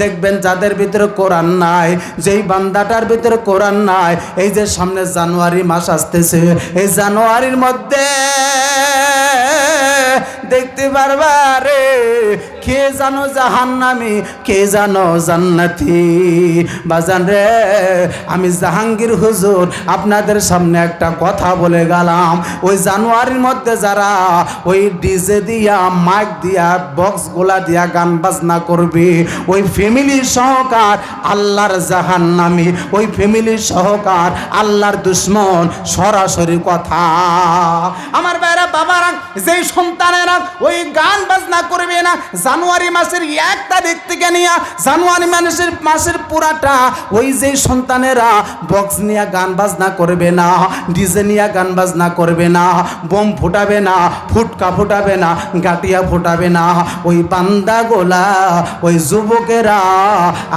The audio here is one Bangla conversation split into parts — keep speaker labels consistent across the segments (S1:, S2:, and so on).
S1: দেখবেন যাদের ভিতরে কোরআন নাই, যেই বান্দাটার ভিতরে কোরআন নাই, এই যে সামনে জানুয়ারি মাস আসতেছে, এই জানুয়ারির মধ্যে দেখতে পারবা রে? কে জানো জাহান্নামি, কে জানো জান্নাতি? বাজান রে, আমি জাহাঙ্গীর হুজুর, আপনাদের সামনে একটা কথা বলে গেলাম। ওই জানুয়ারির মধ্যে যারা ওই ডিজে দিয়া, মাইক দিয়া বক্স গোলা দিয়া গান বাজনা করবে, ওই ফ্যামিলি সহকার আল্লাহর জাহান্নামি, ওই ফ্যামিলি সহকার আল্লাহর দুশ্মন সরাসরি কথা। আমার বাইরা বাবারা, যেই সন্তানেরা ওই গান বাজনা করবে না। জানুয়ারি মাসের এক তারিখ থেকে নিয়ে জানুয়ারি মাসের মাসের পুরাটা, ওই যে সন্তানেরা বক্স নিয়ে গান বাজনা করবে না ডিজে নিয়ে গান বাজনা করবে না, বোম ফুটাবে না, ফুটকা ফুটাবে না গাটিয়া ফুটাবে না। ওই বান্দা গোলা, ওই যুবকেরা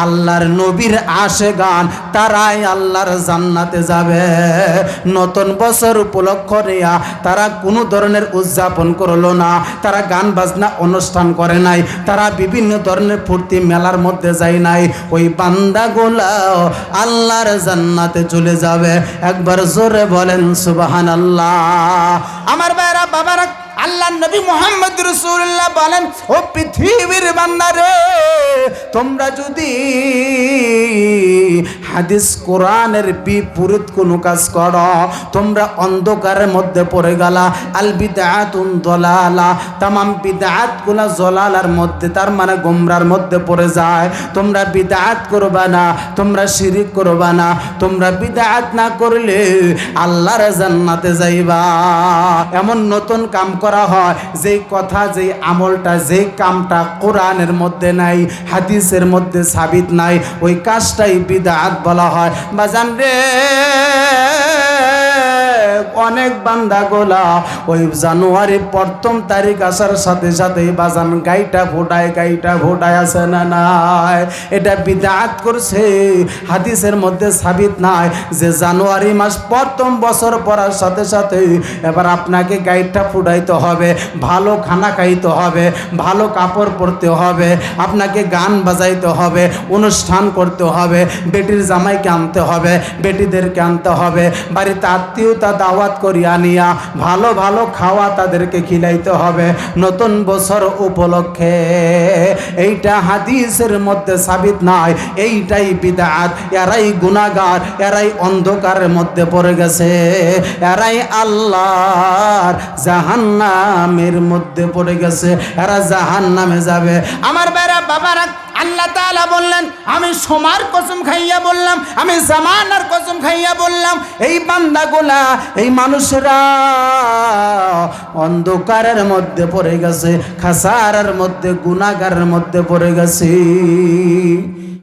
S1: আল্লাহর নবীর আসে গান, তারাই আল্লাহর জান্নাতে যাবে। নতুন বছর উপলক্ষ নেয়া তারা কোনো ধরনের উদযাপন করল না। তারা গান বাজনা অনুষ্ঠান করে নাই, তারা বিভিন্ন ধরনের ফুর্তি মেলার মধ্যে যায় নাই। ওই বান্দা গোলা আল্লাহর জান্নাতে চলে যাবে। একবার জোরে বলেন সুবাহান আল্লাহ আমার বাইরা বাবারা, আল্লাহ নবী মোহাম্মদ রসুল্লাহ বলেন, ও পৃথিবীর বান্দারে তোমরা যদি হাদিস কোরআনের বিপরীত কোনো কাজ করো। তোমরা অন্ধকারের মধ্যে পড়ে গেলা। আল বিদাতুন দলালা। তামাম বিদাতগুলা জলালার মধ্যে, তার মানে গোমরার মধ্যে পড়ে যায়। তোমরা বিদাত করবা না, তোমরা শিরিক করবা না। তোমরা বিদাত না করলে আল্লাহর জান্নাতে যাইবা। এমন নতুন কাম করা হয়, যেই কথা, যেই আমলটা, যেই কামটা কোরআনের মধ্যে নাই, হাদিসের মধ্যে সাবিত নাই। ওই কাজটাই বিদাত বলা হয় বাজান রে অনেক বান্দা গোলা। ওই জানুয়ারি প্রথম তারিখ আসার সাথে সাথে বাজান গাইটা ফোটায় গাইটা ফোটায় আসে না নাই? এটা বিদাত করছে, হাদিসের মধ্যে সাবিত নাই যে জানুয়ারি মাস প্রথম বছর পড়ার সাথে সাথে এবার আপনাকে গাইডটা ফুটাইতে হবে, ভালো খানা খাইতে হবে, ভালো কাপড় পরতে হবে, আপনাকে গান বাজাইতে হবে, অনুষ্ঠান করতে হবে, বেটির জামাইকে আনতে হবে, বেটিদেরকে আনতে হবে, বাড়িতে আত্মীয়তা দাওয়াত করিয়া নিয়া, ভালো ভালো খাওয়া তাদেরকে খিলাইতে হবে। নতুন বছর উপলক্ষে এইটা হাদিসের মধ্যে সাবিত নাই, এইটাই বিদাত, এরাই গুনাগার এরাই অন্ধকারের মধ্যে পড়ে গেছে, এরাই আল্লাহর জাহান্নামের মধ্যে পড়ে গেছে, এরা জাহান্নামে যাবে। আমার বেড়া বাবারা আল্লাহ তালা বললেন, আমি সোমার কসম খাইয়া বললাম, আমি জামানার কসম খাইয়া বললাম, এই বান্দাগুলা, এই মানুষরা অন্ধকারের মধ্যে পড়ে গেছে, খাসারের মধ্যে গুণাগারের মধ্যে পড়ে গেছে।